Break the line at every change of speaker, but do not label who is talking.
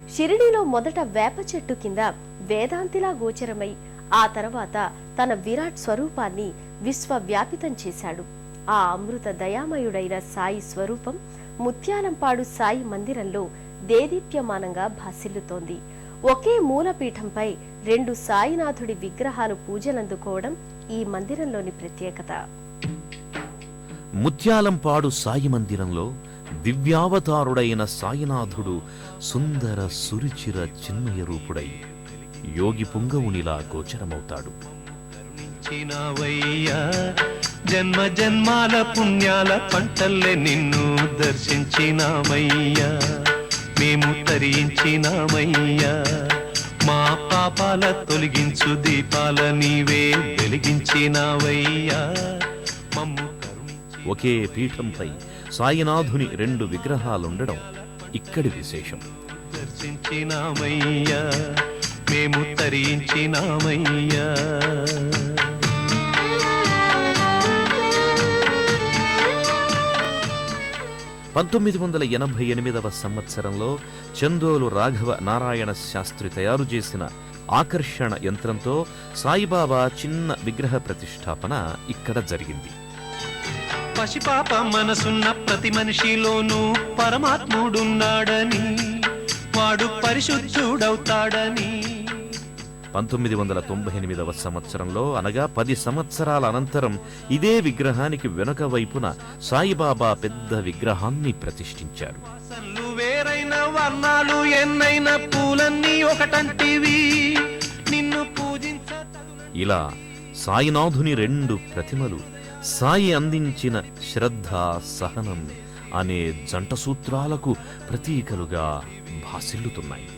షిరిడీలో మొదట వేప చెట్టు కింద వేదాంతిలా గోచరమై ఆ తర్వాత తన విరాట్ స్వరూపాన్ని విశ్వవ్యాపితం చేశాడు. ఆ అమృత దయామయుడైన సాయి స్వరూపం ముత్యాలంపాడు సాయి మందిరంలో దేదీప్యమానంగా భాసిల్లుతోంది. ఒకే మూలపీఠంపై రెండు సాయినాథుడి విగ్రహాలు పూజలందుకోవడం ఈ మందిరంలోని ప్రత్యేకత.
ముత్యాలంపాడు సాయి మందిరంలో దివ్యావతారుడైన సాయినాథుడు సుందర సురుచిర చిన్మయ రూపుడై యోగి పుంగవునిలా గోచరమవుతాడు.
జన్మ జన్మాల పుణ్యాల పంటల్లే నిన్ను దర్శించినామయ్యా. మేము తరించినామయ్యా మా పాపాల తొలగించు దీపాల నీవే వెలిగించినావయ్యా.
ఒకే పీఠంపై సాయినాథుని రెండు విగ్రహాలుండడం ఇక్కడి విశేషం.
దర్శించినామయ్యా మేము తరించినామయ్యా.
పంతొమ్మిది వందల ఎనభై ఎనిమిదవ సంవత్సరంలో చందోలు రాఘవ నారాయణ శాస్త్రి తయారు చేసిన ఆకర్షణ యంత్రంతో సాయిబాబా చిన్న విగ్రహ ప్రతిష్టాపన ఇక్కడ జరిగింది.
పసిపాప మనసున్న ప్రతి మనిషిలోనూ పరమాత్ముడున్నాడని వాడు పరిశుద్ధుడవుతాడని.
పంతొమ్మిది వందల తొంభై ఎనిమిదవ సంవత్సరంలో అనగా పది సంవత్సరాల అనంతరం ఇదే విగ్రహానికి వెనుక వైపున సాయిబాబా పెద్ద విగ్రహాన్ని ప్రతిష్ఠించారు.
వేరైన వర్ణాలు ఎన్నైన పూలన్నీ ఒకటంటివి. నిన్ను పూజించ
ఇలా సాయినాథుని రెండు ప్రతిమలు సాయి అందించిన శ్రద్ధ సహనం అనే జంట సూత్రాలకు ప్రతీకలుగా భాసిల్లుతున్నాయి.